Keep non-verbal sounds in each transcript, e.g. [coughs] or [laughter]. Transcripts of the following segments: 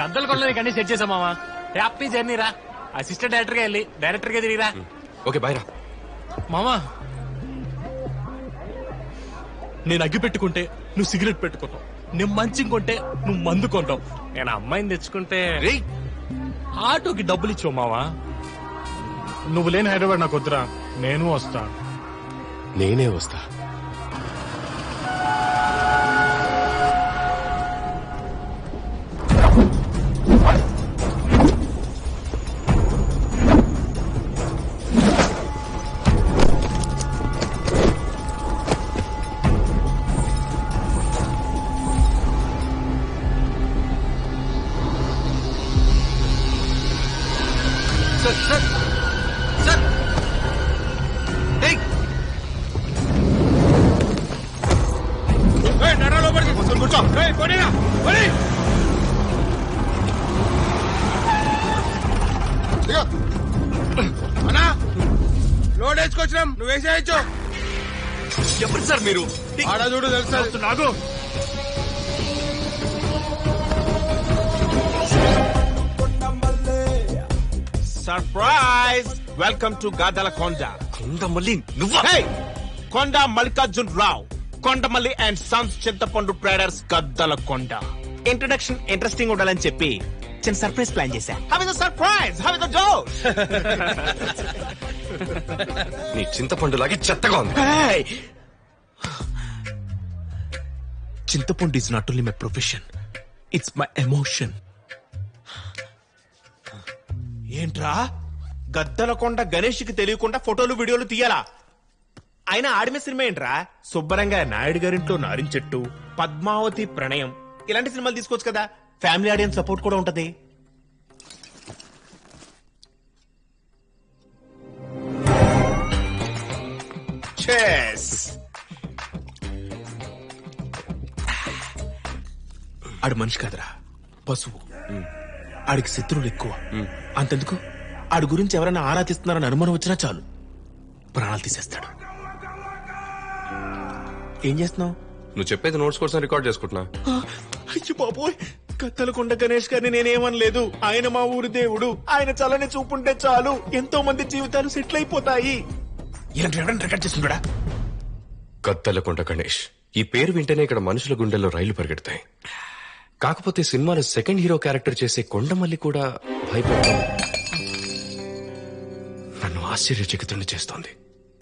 గద్దలు కొనడానికి అన్ని సెట్ చేసాం మామ హ్యాపీ జర్నీ రా. అసిస్టెంట్ డైరెక్టర్గా వెళ్ళి డైరెక్టర్గా తిరిగిరా ఓకే బాయ్ రా. మామా నేను అగ్గి పెట్టుకుంటే నువ్వు సిగరెట్ పెట్టుకుంటావు. నేను మంచి కొంటే నువ్వు మందు కొంటావు. నేను అమ్మాయిని తెచ్చుకుంటే ఆటోకి డబ్బులు ఇచ్చావు మావా. నువ్వు లేని హైదరాబాద్ నాకు వద్దురా. నేను వస్తా. నేనే వస్తా. కూర్చో అన్నా లోడ్ వేసుకొచ్చినాం. నువ్వు వేసేయచ్చు ఎప్పుడు సార్ మీరు? ఆడ చూడు తెలుసు నాకు సర్ప్రైజ్ వెల్కమ్ టు గాదల కొండ కొండ మళ్ళీ నువ్వు? కొండ మల్లికార్జున్ రావ్ కొండమల్లి అండ్ సన్స్ చింతపండు traders Gaddala Konda. Introduction interesting ఉండాలని చెప్పి చిన్న సర్ప్రైజ్ ప్లాన్ చేశా. How is surprise how is నీ చింతపండు లాగే చెత్తగా ఉంది. చింతపండు is not only my profession it's my emotion ఏంట్రా? గద్దలకొండ గణేష్కి తెలియకుండా ఫోటోలు వీడియోలు తీయాలా? ఆయన ఆడిన సినిమా ఏంట్రా? శుభ్రంగా నాయుడు గారింట్లో నారించెట్టు పద్మావతి ప్రణయం. ఇలాంటి సినిమాలు తీసుకోవచ్చు కదా. ఫ్యామిలీ ఆడియన్స్ సపోర్ట్ కూడా ఉంటది. ఆడు మనిషి కాదురా. పశువు. ఆడికి శత్రువులు ఎక్కువ. అంతెందుకు? ఆడి గురించి ఎవరైనా ఆరాధిస్తున్నారని అనుమానం వచ్చినా చాలు. ప్రాణాలు తీసేస్తాడు. ఏం చేస్తున్నావు? నువ్వు చెప్పేది నోట్స్ కోసం రికార్డ్ చేసుకుంటున్నా. అయ్యో బాబోయ్! కత్తలకొండ గణేష్ గారిని నేనేమనలేదు. ఆయన మా ఊరి దేవుడు. ఆయన చల్లని చూపుంటే చాలు. ఎంతో మంది జీవితాలు సెటిల్ అయిపోతాయి. రికార్డ్ గద్దలకొండ గణేష్. ఈ పేరు వింటేనే ఇక్కడ మనుషుల గుండెల్లో రైలు పరిగెడతాయి. కాకపోతే సినిమాలో సెకండ్ హీరో క్యారెక్టర్ చేసే కొండమల్లి కూడా భయపడతాం. నన్ను ఆశ్చర్యచకితుడిని చేస్తోంది.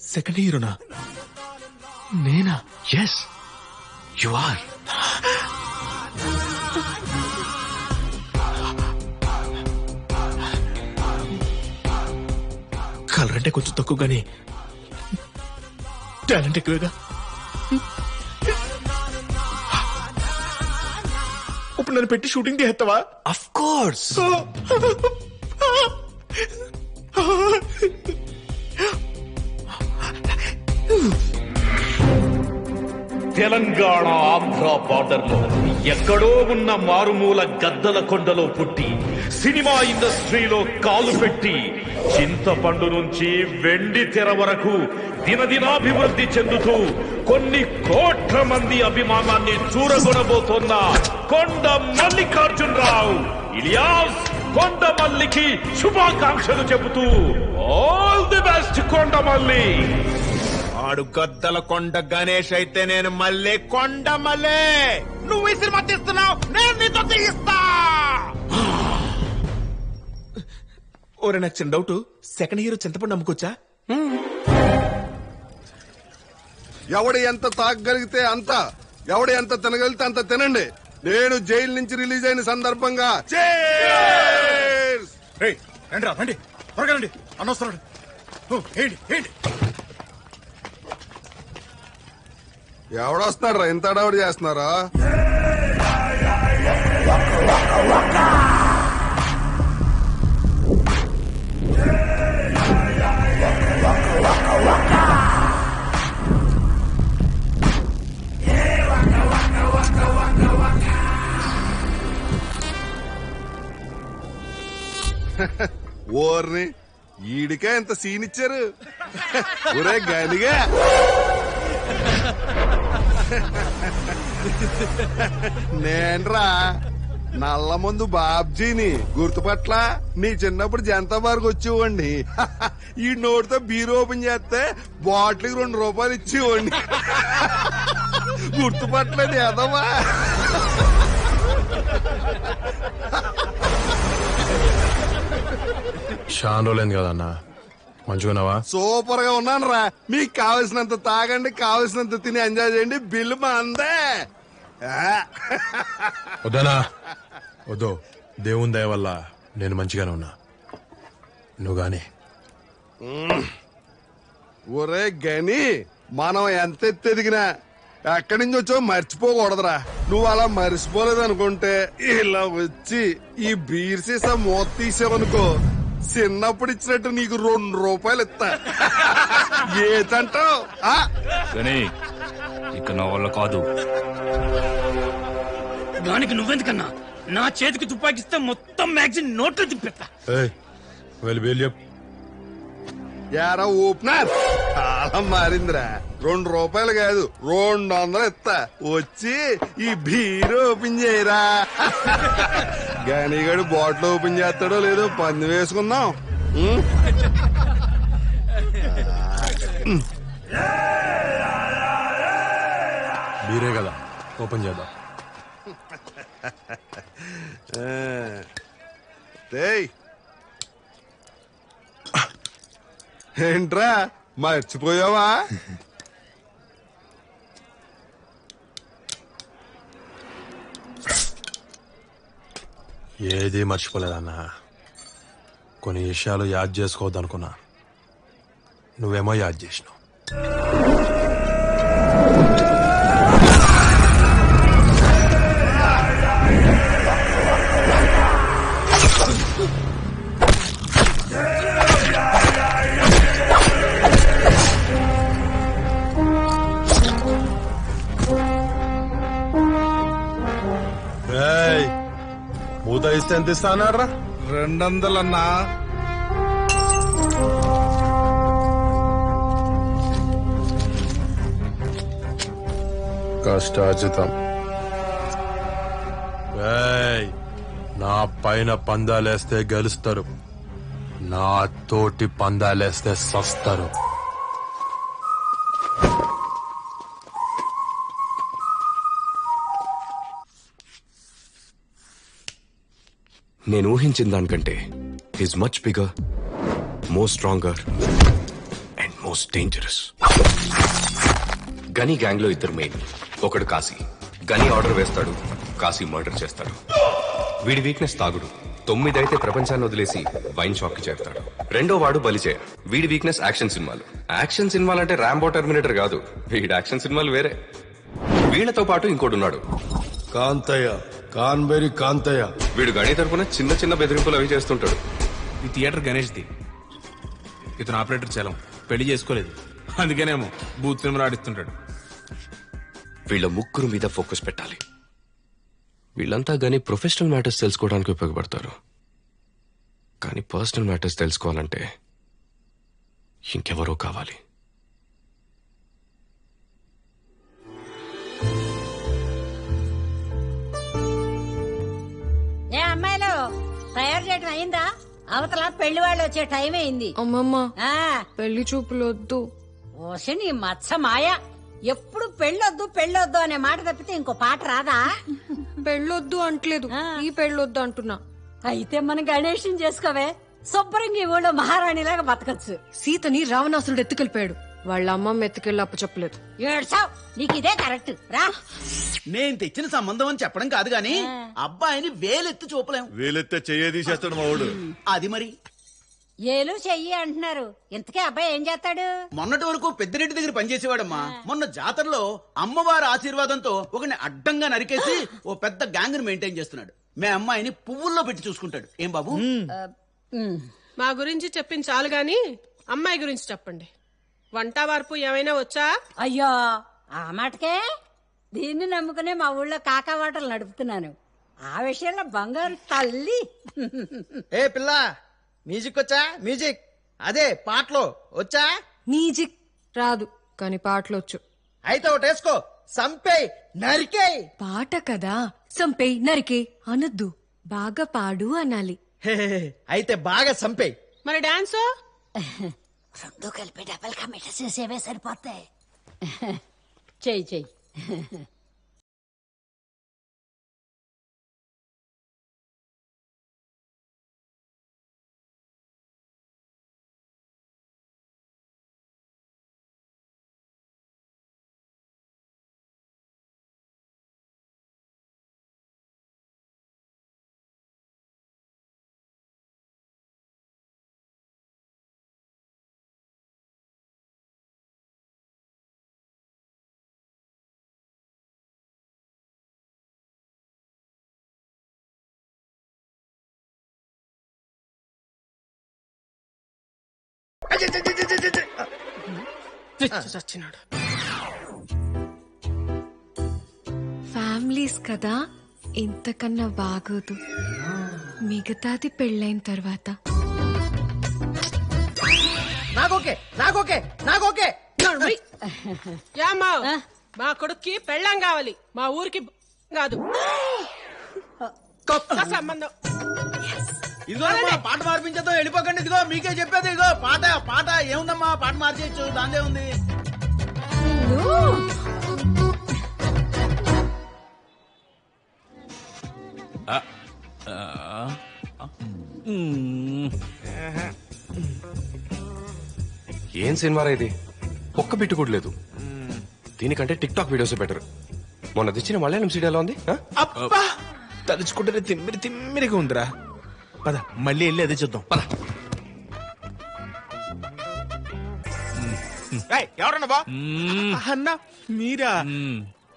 సెకండ్ హీరోనా? నేనా? ఎస్ యు ఆర్ కలర్ అంటే కొంచెం తక్కువగానే టాలెంట్ ఎక్కువగా ఇప్పుడు నన్ను పెట్టి షూటింగ్ చేస్తావా అఫ్ కోర్స్ తెలంగాణ ఆంధ్ర బార్డర్లో ఎక్కడో ఉన్న మారుమూల గద్దల కొండలో పుట్టి సినిమా ఇండస్ట్రీలో కాలు పెట్టి చింతపండు నుంచి వెండి తెర వరకు దినదినాభివృద్ధి చెందుతూ కొన్ని కోట్ల మంది అభిమానాన్ని చూరగొనబోతోన్న కొండ మల్లికార్జునరావు ఇలియాస్ కొండమల్లికి శుభాకాంక్షలు చెబుతూ ఆల్ ది బెస్ట్ కొండమల్లి! ఆడు గద్దల కొండ గణేష్ అయితే నేను మళ్ళీ కొండ మళ్ళీ. నువ్వు ఈ సినిమా తీస్తున్నావు నేను నీతో తీయిస్తా ఓరే నాకు చిన్న డౌట్. సెకండ్ హీరో చింతపండు నమ్ముకోవచ్చా ఎవడు ఎంత తాగగలిగితే అంత ఎవడు ఎంత తినగలిగితే అంత తినండి. నేను జైలు నుంచి రిలీజ్ అయిన సందర్భంగా! రండి రా రండి. త్వరగా రండి. అనవసరం ఏంటి ఏంటి? ఎవడొస్తున్నారా ఇంత అడవడి చేస్తున్నారా? ఓర్ని ఈడికే ఎంత సీన్ ఇచ్చారు. ఒరే గనిగా. నేన్రా నల్ల ముందు బాబ్జీని గుర్తుపట్ల? నీ చిన్నప్పుడు జనతా బార్కి వచ్చేవండి ఈ నోటితో బీర్ ఓపెన్ చేస్తే బాటిల్కి రెండు రూపాయలు ఇచ్చేవండి గుర్తుపట్టలేదు ఎదవా షాన్ రోజులైంది కదన్నా. మంచిగున్నావా సూపర్గా ఉన్నాను రా మీకు కావలసినంత తాగండి కావలసినంత తిని ఎంజాయ్ చేయండి. బిల్లు మా అందే. వద్దనా వద్దు. దేవుని దయ వల్ల నేను మంచిగానే ఉన్నా. నువ్వు గాని. ఒరే గని మనం ఎంత ఎత్తు ఎదిగినా ఎక్కడి నుంచి వచ్చో మర్చిపోకూడదురా. నువ్వు అలా మర్చిపోలేదు అనుకుంటే ఇలా వచ్చి ఈ బీర్ సీసా మూత తీసావనుకో. చిన్నప్పుడు ఇచ్చినట్టు నీకు రెండు రూపాయలు ఇస్తా? కానీ ఇక నా వల్ల కాదు. దానికి నువ్వెందుకన్నా? నా చేతికి తుపాకిస్తే మొత్తం మ్యాగజైన్ నోట్లో వెళ్ళి చెప్పు యారా ఓపెనర్? చాలా మారిందిరా. రెండు రూపాయలు కాదు రెండు వందలు ఇస్తా. వచ్చి ఈ బీర్ ఓపెన్ చేయరా. గానిగాడు బాటిల్ ఓపెన్ చేస్తాడో లేదో పంది వేసుకుందాం. బీరే కదా ఓపెన్ చేద్దాం. ఏంట్రా మర్చిపోయావా? ఏది మర్చిపోలేదన్నా. కొన్ని విషయాలు యాద్ చేసుకోవద్దనుకున్నా. నువ్వేమో యాద్ చేసినావు. ఇస్తే ఎంత ఇస్తా అన్నారా రెండు వందలన్నా కష్టార్జితం. ఏయ్, నా పైన పందాలేస్తే గెలుస్తారు. నా తోటి పందాలేస్తే సస్తారు. నేను ఊహించిన దానికంటే is much bigger more stronger and most dangerous Gani గ్యాంగ్లో ఇద్దరు మెయిన్ ఒకడు కాశీ. గని ఆర్డర్ వేస్తాడు కాశీ మర్డర్ చేస్తాడు. వీడి వీక్నెస్ తాగుడు. తొమ్మిదైతే ప్రపంచాన్ని వదిలేసి వైన్ షాప్కి చేరుతాడు. రెండో వాడు బలిచే వీడి వీక్నెస్ యాక్షన్ సినిమాలు. యాక్షన్ సినిమాలు అంటే ర్యాంబో టర్మినేటర్ కాదు. వీడి యాక్షన్ సినిమాలు వేరే. వీళ్ళతో పాటు ఇంకోడున్నాడు. కాంతయ్య. కాన్బెరి కాంతయ్య. వీడు గణి తరపున చిన్న చిన్న బెదిరింపులు అవి చేస్తుంటాడు. ఈ థియేటర్ గణేష్ది. ఇతను ఆపరేటర్ చలం. పెళ్ళి చేసుకోలేదు. అందుకేనేమో బూత్ సినిమాలు ఆడిస్తుంటాడు. వీళ్ళ ముగ్గురు మీద ఫోకస్ పెట్టాలి. వీళ్ళంతా గానీ ప్రొఫెషనల్ మ్యాటర్స్ తెలుసుకోవడానికి ఉపయోగపడతారు. కానీ పర్సనల్ మ్యాటర్స్ తెలుసుకోవాలంటే ఇంకెవరో కావాలి. తయారు చేయడం అయిందా? అవతల పెళ్ళి వాళ్ళు వచ్చే టైం అయింది. అమ్మమ్మ ఆ. పెళ్ళి చూపులు వద్దు ఓసి నీ మచ్చ మాయ. ఎప్పుడు పెళ్ళొద్దు పెళ్ళొద్దు అనే మాట తప్పితే ఇంకో పాట రాదా? పెళ్ళొద్దు అంటలేదు. ఈ పెళ్ళొద్దు అంటున్నా. అయితే మనం గణేషం చేసుకోవే. శుభ్రంగా ఈ ఊళ్ళో మహారాణిలాగా బతకచ్చు. సీతని రావణాసురుడు ఎత్తుకెళ్ళిపోయాడు. వాళ్ళ అమ్మమ్మ ఎత్తుకెళ్ళి అప్పు చెప్పలేదు ఏడ్చావ్? నీకు ఇదే కరెక్ట్. రా. నేను తెచ్చిన సంబంధం అని చెప్పడం కాదు గాని అబ్బాయిని వేలెత్తి చూపలేం. వీలెత్తే చెయ్యే తీసేస్తాడు మా వాడు. అది మరి? ఏలు చెయ్యి అంటున్నారు. ఇంతకే అబ్బాయి ఏం చేస్తాడు? మొన్నటి వరకు పెద్దిరెడ్డి దగ్గర పనిచేసేవాడమ్మా. మొన్న జాతరలో అమ్మవారి ఆశీర్వాదంతో ఒకని అడ్డంగా నరికేసి ఓ పెద్ద గ్యాంగ్ మెయింటైన్ చేస్తున్నాడు. మే అమ్మాయిని పువ్వుల్లో పెట్టి చూసుకుంటాడు. ఏం బాబు. మా గురించి చెప్పింది చాలు గాని అమ్మాయి గురించి చెప్పండి. వంట వార్పు ఏమైనా వచ్చా? అయ్యో ఆ మాటకే? దీన్ని నమ్ముకునే మా ఊళ్ళో కాకా వాటలు నడుపుతున్నాను. ఆ విషయంలో బంగారు తల్లి. ఏ పిల్ల మ్యూజిక్ వచ్చా? మ్యూజిక్. అదే పాటలో. వచ్చా? మ్యూజిక్ రాదు కానీ పాటలు వచ్చు. అయితే ఒకటి వేసుకో. సంపే నరికే పాట కదా. సంపే నరికే అనొద్దు. బాగా పాడు అనాలి. అయితే బాగా సంపేయ్. మరి డాన్స్? [laughs] संदूक अल्पे डबल का मीठा से सेवे सर पाते चई चई చచ్చినాడు. ఫ్యామిలీస్ కదా ఇంతకన్నా బాగోదు. మిగతాది పెళ్ళైన తర్వాత. నాకోకే నాకోకే నాకోకే. యామ్మా మా కొడుక్కి పెళ్ళం కావాలి. మా ఊరికి కాదు. సంబంధం. ఇదిగో అమ్మా, పాట మార్పించదో వెళ్ళిపోకండి. ఇదిగో మీకే చెప్పేది ఇదిగో పాట పాట ఏముందమ్మా? పాట మార్చేయచ్చు దాందే ఉంది. ఏం సినిమా ఇది? ఒక్క బిట్టు కూడా లేదు. దీనికంటే టిక్ టాక్ వీడియోస్ బెటర్ మొన్న తెచ్చిన మలయాళం సీడీ ఎలా ఉంది? ఆ? అబ్బా! తలుచుకుంటేనే తిమ్మిరి తిమ్మిరిగా ఉందిరా. పద మళ్ళీ వెళ్ళి అదే చూద్దాం. పద. ఏయ్, ఎవరన్నా బా? అన్నా మీరా?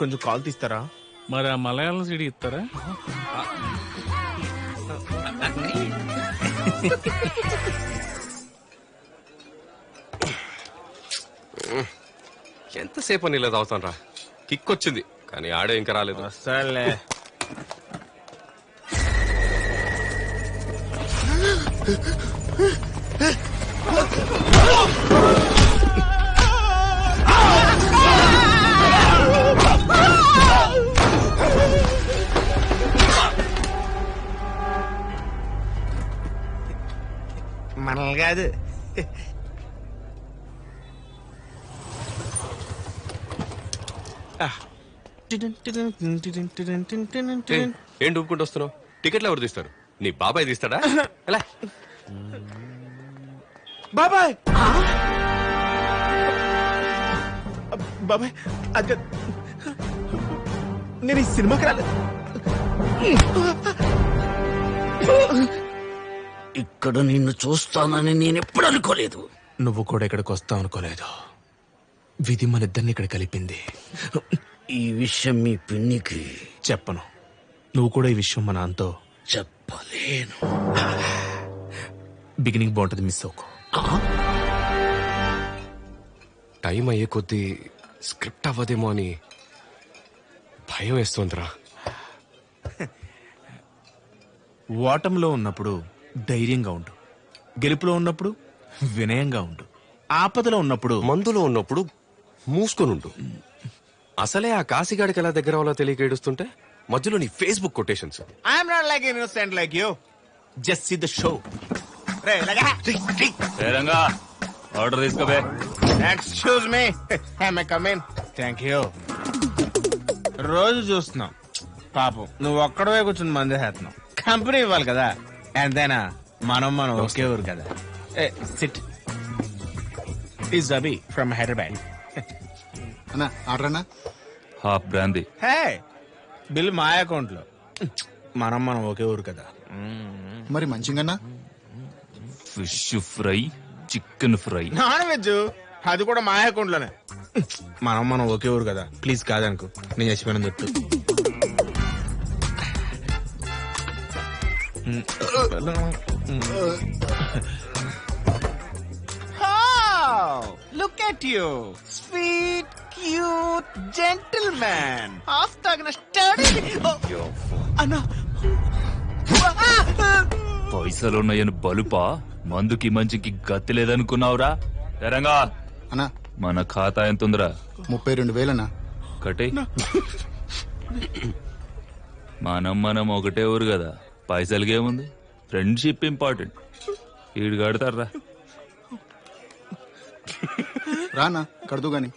కొంచెం కాల్ తీస్తారా? మరి ఆ మలయాళం సీడీ ఇస్తారా? ఎంతసేపు అని ఇలా తాగుతాను రా కిక్ వచ్చింది కానీ ఆడే ఇంకా రాలేదు. సర్లే మనల్ని కాదు. ఏయ్, ఏం డూపుకుంటూ వస్తున్నావు? టికెట్లు ఎవరు తీస్తారు? నీ బాబాయ్ తీస్తాడా? [coughs] ఎలా? బాబాయ్! బాబాయ్ అది నేను ఈ సినిమాకి రాలేదు. ఇక్కడ నిన్ను చూస్తానని నేను ఎప్పుడు అనుకోలేదు. నువ్వు కూడా ఇక్కడికి వస్తావు అనుకోలేదు. విధి మన ఇద్దరిని ఇక్కడ కలిపింది. ఈ విషయం మీ పిన్నికి. చెప్పను. నువ్వు కూడా ఈ విషయం మా నాన్నతో చెప్పలేను. బిగినింగ్ బాగుంటుంది మిస్ అవుకో టైం అయ్యే కొద్దీ స్క్రిప్ట్ అవ్వదేమో అని భయం వేస్తోందిరా. ఓటంలో ఉన్నప్పుడు ధైర్యంగా ఉండు. గెలుపులో ఉన్నప్పుడు వినయంగా ఉండు. ఆపదలో ఉన్నప్పుడు మందులో ఉన్నప్పుడు మూసుకొనుండు. అసలే ఆ కాశీగాడికి ఎలా దగ్గర అవ్వాలో తెలియక ఏడుస్తుంటే? మధ్యలో నీ Facebook quotations. I'm not like innocent like you just see the show రే లగా. Ranga. Order తీసుకోబే. Excuse me I come in thank you రోజు చూస్తున్నాం. పాపం నువ్వు ఒక్కడవే కూర్చుని మంది చేస్తున్నావు కంపెనీ ఇవ్వాలి కదా. ఎంతైనా మనం మనం ఒకే ఊరు కదా. సిట్ ఈజ్ అబి ఫ్రమ్ హైదరాబాద్ అన్నా ఆర్డర్ అన్నా? హాఫ్ బ్రాందీ హే బిల్ మా అకౌంట్లో మనం మనం ఒకే ఊరు కదా. మరి మంచిగా fish fry chicken fry. Non veg? అది కూడా మా అకౌంట్లోనే మనం మనం ఒకే ఊరు కదా. ప్లీజ్ కాదనుకో. నేను చచ్చిపోయిన చెప్తూ look at you sweet cute gentleman half తాగిన స్టడీ. అన్నా. పైసలున్నాయని బలుపా? మందుకి మంచికి గతి లేదనుకున్నావురా? రంగా? అన్నా. మన ఖాతా ఎంత ఉందిరా ముప్పై రెండు వేలన్నా. కటే మనం మనం ఒకటే ఊరు కదా. పైసలకి ఏముంది ఫ్రెండ్షిప్ ఇంపార్టెంట్. ఈడు కడతారా రానా కడుతూ గాని.